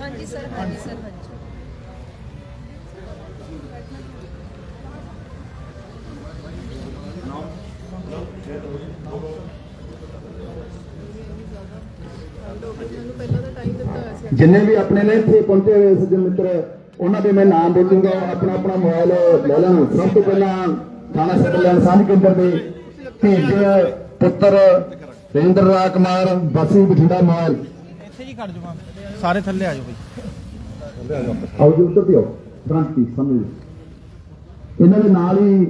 ਹਾਂਜੀ ਸਰ ਹਾਂਜੀ ਸਰ, ਹਾਂਜੀ। ਜਿੰਨੇ ਵੀ ਆਪਣੇ ਨੇ ਇੱਥੇ ਪਹੁੰਚੇ ਹੋਏ ਸੱਜਣ ਮਿੱਤਰ, ਉਹਨਾਂ ਦੇ ਮੈਂ ਨਾਮ ਬੋਲੂੰਗਾ, ਆਪਣਾ ਆਪਣਾ ਮੋਬਾਈਲ ਲੈ ਲੈਣ ਸਭ ਤੋਂ ਪਹਿਲਾਂ ਥਾਣਾ ਸਿਵਲ ਲੈਣ ਸਾਂਝ ਕੇਂਦਰ ਦੇ ਧੀਜ ਪੁੱਤਰ ਰਿੰਦਰ ਰਾਜ ਕੁਮਾਰ ਵਾਸੀ ਬਠਿੰਡਾ ਮਾਲ। ਇੱਥੇ ਜੀ ਕੱਢ ਜਵਾ ਸਾਰੇ ਥੱਲੇ ਆ ਜਾਓ ਬਈ ਆਓ ਜੀ ਉੱਤਰ ਦਿਓ। ਫਰੰਟ ਦੀ ਸਾਹਮਣੇ ਇਹਨਾਂ ਦੇ ਨਾਲ ਹੀ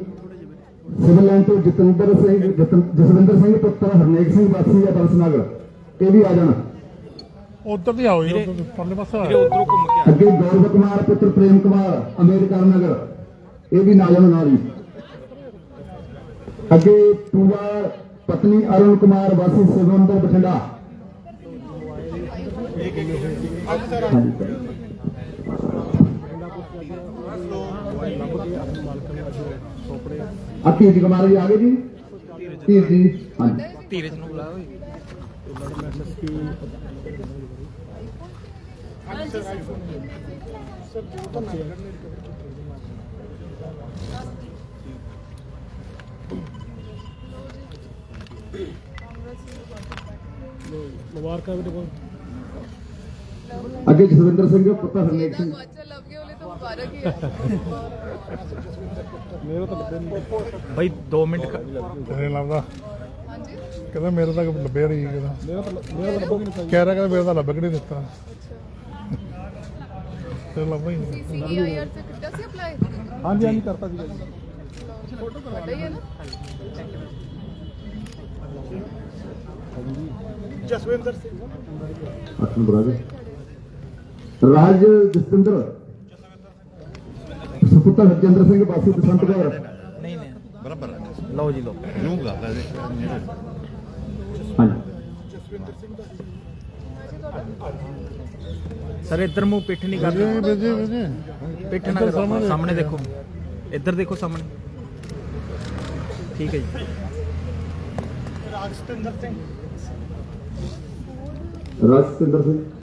ਸਿਵਲ ਲਾਈਨ ਤੋਂ ਜਤਿੰਦਰ ਸਿੰਘ ਜਸਵਿੰਦਰ ਸਿੰਘ ਪੁੱਤਰ ਹਰਨੇਕ ਸਿੰਘ ਵਾਸੀ ਹੈ ਬਰਸਨਗਰ ਇਹ ਵੀ ਆ ਜਾਣ। ਉਧਰ ਦੀ ਆਓ ਜੀ ਪਰਲੇ ਪਾਸੇ ਵੀਰੇ ਉਧਰੋਂ ਘੁੰਮ ਕੇ ਆ। ਅੱਗੇ ਗੌਰਵ ਕੁਮਾਰ ਪੁੱਤਰ ਪ੍ਰੇਮ ਕੁਮਾਰ ਅੰਬੇਦਕਰ ਨਗਰ। ਇਹ ਵੀ ਨਾਲ ਨਾਲ ਹੀ। ਅੱਗੇ ਪੂਜਾ ਪਤਨੀ ਅਰੁਣ ਕੁਮਾਰ ਵਾਸੀ ਸਿਵੰਦਰ ਬਠਿੰਡਾ। ਹਾਂਜੀ ਸਰ। ਆ ਧੀਰਜ ਕੁਮਾਰ ਜੀ ਆ ਗਏ ਜੀ? ਧੀਰਜ ਜੀ ਹਾਂਜੀ। ਧੀਰਜ ਨੂੰ ਬੁਲਾ ਓਏ ਮੁਬਾਰਕਾਂ ਵੀ ਦੇਖੋ ਅੱਗੇ ਜਸਵਿੰਦਰ ਸਿੰਘ ਪੁੱਤਰ ਹਰਨੇਕ ਸਿੰਘ। ਮੇਰਾ ਤਾਂ ਲੱਭੇ ਨਹੀਂ ਭਾਈ 2 ਮਿੰਟ ਤੇਰੇ ਲੱਭਦਾ? ਹਾਂਜੀ? ਕਹਿੰਦਾ ਮੇਰੇ ਤਾਂ ਲੱਭਿਆ ਨਹੀਂ ਕਹਿੰਦਾ ਮੇਰਾ ਤਾਂ ਮੇਰਾ ਤਾਂ ਲੱਭਿਆ ਨਹੀਂ ਕਹਿ ਰਿਹਾ ਕਹਿੰਦਾ ਮੇਰਾ ਤਾਂ ਲੱਭ ਕਿਹੜੇ ਦਿੱਤਾ। ਤੇ ਲੱਭਾ ਹੀ ਨਹੀਂ ਸੀਸੀ ਆਈਆਰ ਤੇ ਕਿੱਦਾਂ ਸੀ ਅਪਲਾਈ ਹਾਂਜੀ ਹਾਂਜੀ ਕਰਤਾ ਸੀਗਾ ਫੋਟੋ ਕਰਵਾਈ ਹੈ ਨਾ? ਆਸਨ ਬਰਾਦਰ ਰਾਜ ਜਸਵਿੰਦਰ। ਸੁਪੁੱਤਰ ਹਰਜਿੰਦਰ ਸਿੰਘ ਵਾਸੀ ਬਸੰਤਗੜ੍ਹ। ਨਹੀਂ ਨਹੀਂ ਬਰਾਬਰ ਲਓ ਜੀ ਲਓ। ਨੂੰ ਗੱਲ ਹੈ ਹਾਂਜੀ। ਸਰ ਇੱਧਰ ਮੂੰਹ ਪਿੱਠ ਨਹੀਂ ਬੇਜੇ ਪਿੱਠ ਨਾ ਕਰੋ। ਸਾਹਮਣੇ ਦੇਖੋ। ਇੱਧਰ ਦੇਖੋ ਸਾਹਮਣੇ। ਠੀਕ ਹੈ ਜੀ। ਰਾਜ ਸਤਿੰਦਰ ਸਿੰਘ